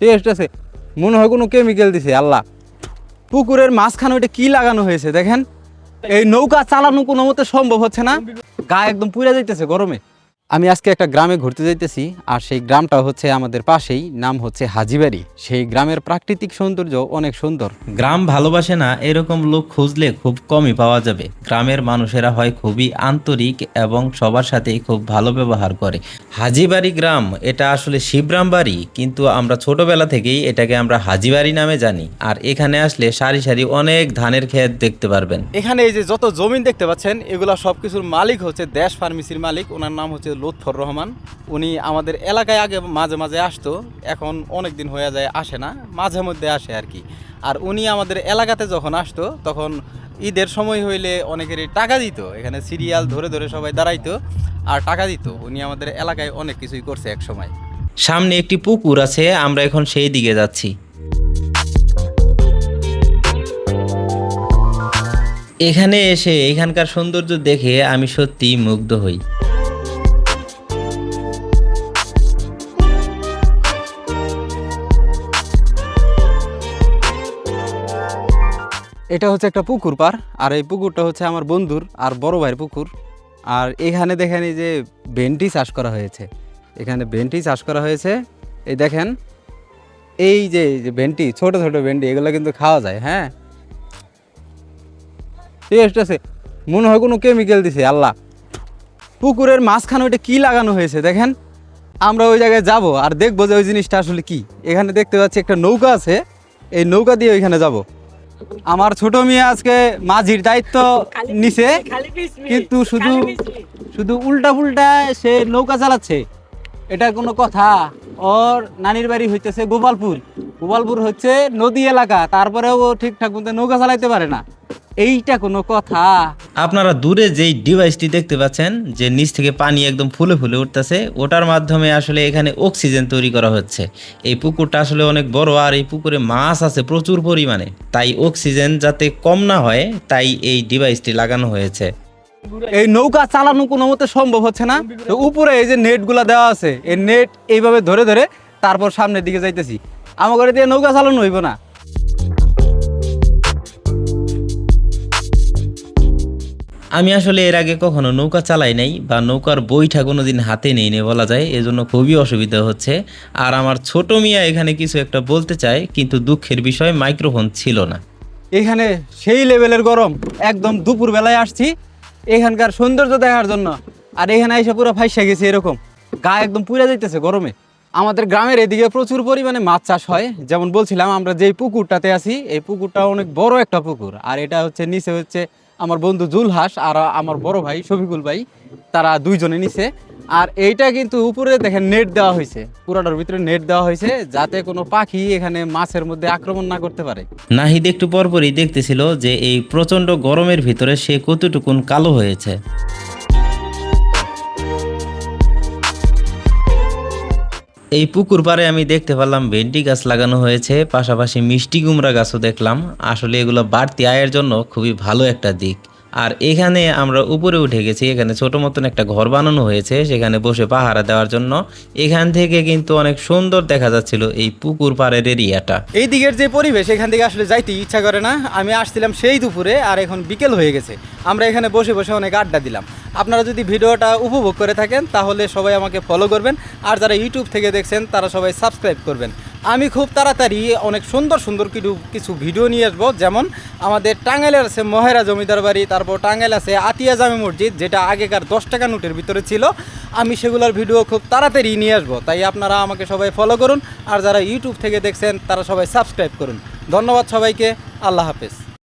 Test আছে। মনে হয় কোনো কেমিক্যাল দিছে, আল্লাহ। পুকুরের মাঝখানে ওইটা কি লাগানো হয়েছে, দেখেন? এই নৌকা চালানো কোনো মতে সম্ভব হচ্ছে না। গা একদম পুড়ে যাইতেছে গরমে। আমি আজকে একটা গ্রামে ঘুরতে যাইতেছি আর সেই গ্রামটা হচ্ছে আমাদের পাশেই নাম হচ্ছে হাজিবাড়ি। সেই গ্রামের প্রাকৃতিক সৌন্দর্য অনেক সুন্দর। গ্রাম ভালোবাসে না এরকম লোক খুঁজলে খুব কমই পাওয়া যাবে। গ্রামের মানুষেরা হয় খুবই আন্তরিক এবং সবার সাথেই খুব ভালো ব্যবহার করে। হাজিবাড়ি গ্রাম এটা আসলে শিবরাম বাড়ি কিন্তু আমরা ছোটবেলা থেকেই এটাকে আমরা হাজিবাড়ি নামে জানি। আর এখানে আসলে সারি সারি অনেক ধানের ক্ষেত দেখতে পারবেন। এখানে এই যে যত জমিন দেখতে পাচ্ছেন এগুলা সব কিছুর মালিক হচ্ছে দেশ ফার্মেসির মালিক। ওনার নাম হচ্ছে লুৎফর রহমান। উনি আমাদের এলাকায় আগে মাঝে মাঝে আসতো, এখন অনেক দিন হয়ে যায় আসে না, মাঝে মধ্যে আসে আর কি। আর উনি আমাদের এলাকাতে যখন আসতো, তখন ঈদের সময় হইলে অনেকেরই টাকা দিত, এখানে সিরিয়াল ধরে ধরে সবাই দাঁড়াইতো, আর টাকা দিত। উনি আমাদের এলাকায় অনেক কিছুই করছে এক সময়। সামনে একটি পুকুর আছে, আমরা এখন সেই দিকে যাচ্ছি। এখানে এসে এখানকার সৌন্দর্য দেখে আমি সত্যি মুগ্ধ হই। এটা হচ্ছে একটা পুকুর পার, আর এই পুকুরটা হচ্ছে আমার বন্ধুর আর বড় ভাইয়ের পুকুর। আর এখানে দেখেন এই যে ভেন্টি চাষ করা হয়েছে। এখানে ভেন্টি চাষ করা হয়েছে। এই দেখেন, এই যে ভেন্টি ছোট ছোট ভেন্টি এগুলো কিন্তু খাওয়া যায় হ্যাঁ? টেস্ট আছে মনে হয় কোনো কেমিক্যাল দিছে, আল্লাহ। পুকুরের মাঝখানে ওইটা কি লাগানো হয়েছে, দেখেন? আমরা ওই জায়গায় যাব আর দেখব যে ওই জিনিসটা আসলে কি। এখানে দেখতে পাচ্ছি একটা নৌকা আছে, এই নৌকা দিয়ে ওইখানে যাব। আমার ছোট মেয়ে আজকে মাঝির দায়িত্ব নিছে কিন্তু শুধু শুধু উল্টা পুল্টা সে নৌকা চালাচ্ছে। এটা কোনো কথা। ওর নানির বাড়ি হইতেছে গোপালপুর। গোপালপুর হচ্ছে নদী এলাকা তারপরেও ও ঠিকঠাক মতো নৌকা চালাইতে পারে না। এইটা কোনো কথা। আপনারা দূরে যেই ডিভাইসটি দেখতে পাচ্ছেন যে নিচ থেকে পানি একদম ফুলে ফুলে উঠতেছে ওটার মাধ্যমে আসলে এখানে অক্সিজেন তৈরি করা হচ্ছে। এই পুকুরটা আসলে অনেক বড় আর এই পুকুরে মাছ আছে প্রচুর পরিমাণে। তাই অক্সিজেন যাতে কম না হয় তাই এই ডিভাইসটি লাগানো হয়েছে। এই নৌকা চালানো কোনো মতে সম্ভব হচ্ছে না। তো উপরে এই যে নেটগুলা দেওয়া আছে এই নেট এইভাবে ধরে ধরে তারপর সামনের দিকে যাইতেছি। আমার ঘরে দিয়ে নৌকা চালানো হইব না। আমি আসলে এর আগে কখনো নৌকা চালাই নাই বা নৌকার বইটা কোনোদিন হাতে নেই নে বলা যায়। এজন্য খুবই অসুবিধা হচ্ছে। আর আমার ছোট মিয়া এখানে কিছু একটা বলতে চায়, কিন্তু দুঃখের বিষয় মাইক্রোফোন ছিল না। এখানে সেই লেভেলের গরম। একদম দুপুর বেলায় আসছি, এখানকার সৌন্দর্য দেখার জন্য। আর এখানে এসে পুরো ফাইসা গেছে এরকম। গা একদম পুড়ে যাইতেছে গরমে। আমাদের গ্রামের এদিকে প্রচুর পরিমাণে মাছ চাষ হয়। যেমন বলছিলাম, আমরা যেই পুকুরটাতে আছি, এই পুকুরটা অনেক বড় একটা পুকুর। আর এটা হচ্ছে, নিচে হচ্ছে আমার বন্ধু জুলহাস আর আমার বড় ভাই শফিকুল ভাই, তারা দুইজনে নিছে। আর এইটা কিন্তু উপরে দেখেন নেট দেওয়া হয়েছে পুরাটার ভিতরে নেট দেওয়া হয়েছে যাতে কোনো পাখি এখানে মাছের মধ্যে আক্রমণ না করতে পারে। নাহিদ একটু পরপরই দেখতেছিল যে এই প্রচণ্ড গরমের ভিতরে সে কতটুকুন কালো হয়েছে। এই পুকুর পাড়ে আমি দেখতে পেলাম ভেন্ডি গাছ লাগানো হয়েছে, পাশাপাশি মিষ্টি কুমড়া গাছও দেখলাম। আসলে এগুলো বাড়তি আয়ের জন্য খুবই ভালো একটা দিক। আর এখানে আমরা উপরে উঠে গেছি, এখানে ছোট মতন একটা ঘর বানানো হয়েছে, সেখানে বসে পাহারা দেওয়ার জন্য। এখান থেকে কিন্তু অনেক সুন্দর দেখা যাচ্ছিল এই পুকুর পাড়ের এরিয়াটা। এই দিকের যে পরিবেশ, এখান থেকে আসলে যাইতে ইচ্ছা করে না। আমি আসছিলাম সেই দুপুরে, আর এখন বিকেল হয়ে গেছে। আমরা এখানে বসে বসে অনেক আড্ডা দিলাম। আপনারা যদি ভিডিওটা উপভোগ করে থাকেন, তাহলে সবাই আমাকে ফলো করবেন। আর যারা ইউটিউব থেকে দেখছেন, তারা সবাই সাবস্ক্রাইব করবেন। আমি খুব তাড়াতাড়ি অনেক সুন্দর সুন্দর কিছু কিছু ভিডিও নিয়ে আসব। যেমন আমাদের টাঙ্গাইলের আছে মহেরা জমিদার বাড়ি, তারপর টাঙ্গাইল আছে আতিয়া জামে মসজিদ, যেটা আগেকার দশ টাকা নোটের ভিতরে ছিল। আমি সেগুলোর ভিডিও খুব তাড়াতাড়ি নিয়ে আসব। তাই আপনারা আমাকে সবাই ফলো করুন। আর যারা ইউটিউব থেকে দেখছেন, তারা সবাই সাবস্ক্রাইব করুন। ধন্যবাদ সবাইকে। আল্লাহ হাফেজ।